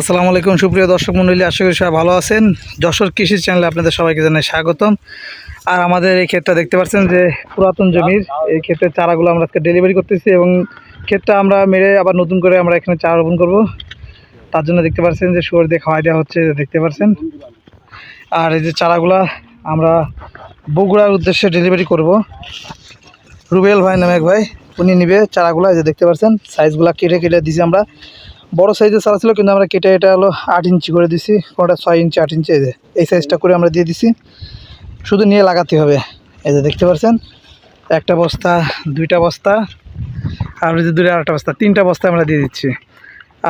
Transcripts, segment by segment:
আসসালামু আলাইকুম, সুপ্রিয় দর্শক মণ্ডলী আশা করি সবাই ভালো আছেন। যশোর কৃষি চ্যানেলে আপনাদের সবাইকে জানাই স্বাগতম। আর আমাদের এই ক্ষেতটা দেখতে পাচ্ছেন যে পুরাতন জমির, এই ক্ষেতের চারাগুলো আমরা আজকে ডেলিভারি করতেছি এবং ক্ষেতটা আমরা মেরে আবার নতুন করে আমরা এখানে চারা রোপণ করব। তার জন্য দেখতে পাচ্ছেন যে শুয়োর দিয়ে খাওয়াই দেওয়া হচ্ছে, দেখতে পাচ্ছেন। আর এই যে চারাগুলা আমরা বগুড়ার উদ্দেশ্যে ডেলিভারি করব। রুবেল ভাই নামে এক ভাই, উনি নিবে চারাগুলো, এই যে দেখতে পাচ্ছেন সাইজগুলো কেটে কেটে দিছি আমরা। বড় সাইজের চারা ছিল, কিন্তু আমরা কেটে এটা হলো আট ইঞ্চি করে দিছি, কোনোটা ছয় ইঞ্চি, আট ইঞ্চি, এই যে, এই সাইজটা করে আমরা দিয়ে দিছি। শুধু নিয়ে লাগাতে হবে, এই যে দেখতে পাচ্ছেন? একটা বস্তা, দুইটা বস্তা, আর যে দুইটা আরেকটা বস্তা, তিনটা বস্তা আমরা দিয়ে দিচ্ছি।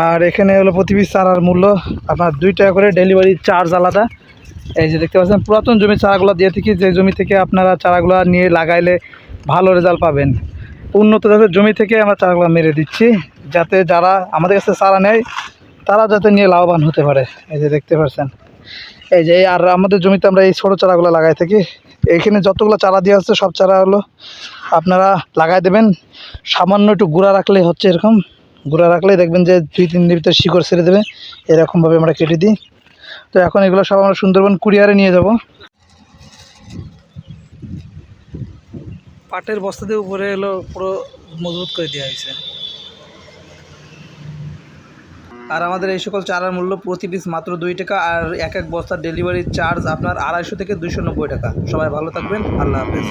আর এখানে হলো প্রতি পিস চারার মূল্য, আপনার দুই টাকা করে ডেলিভারি চার্জ আলাদা। এই যে দেখতে পাচ্ছেন, পুরাতন জমির চারাগুলো দিয়ে থাকি, যে জমি থেকে আপনারা চারাগুলো নিয়ে লাগাইলে ভালো রেজাল্ট পাবেন। উন্নত জাতের জমি থেকে আমরা চারাগুলো মেরে দিচ্ছি। যাতে যারা আমাদের কাছে চারা নেয়, তারা যাতে নিয়ে লাভবান হতে পারে। এই যে দেখতে পাচ্ছেন এই যে আর আমাদের জমিতে আমরা এই ছোটো চারাগুলো লাগাই থাকি। এইখানে যতগুলো চারা দেওয়া হচ্ছে সব চারা হলো আপনারা লাগাই দেবেন। সামান্য একটু গুঁড়া রাখলেই হচ্ছে এরকম। গুঁড়া রাখলেই দেখবেন যে দুই, তিন দিন ভিতরে শিকড় ছেড়ে দেবে। এরকমভাবে আমরা কেটে দিই। তো এখন এগুলো সব আমরা সুন্দরবন কুরিয়ারে নিয়ে যাব। পাটের বস্তা দিয়ে উপরে এলো পুরো মজবুত করে দেওয়া হয়েছে। আর আমাদের এই সকল চারার মূল্য প্রতি পিস মাত্র দুই টাকা, আর এক এক বস্তার ডেলিভারি চার্জ আপনার আড়াইশো থেকে দুশো নব্বই টাকা। সবাই ভালো থাকবেন, আল্লাহ হাফেজ।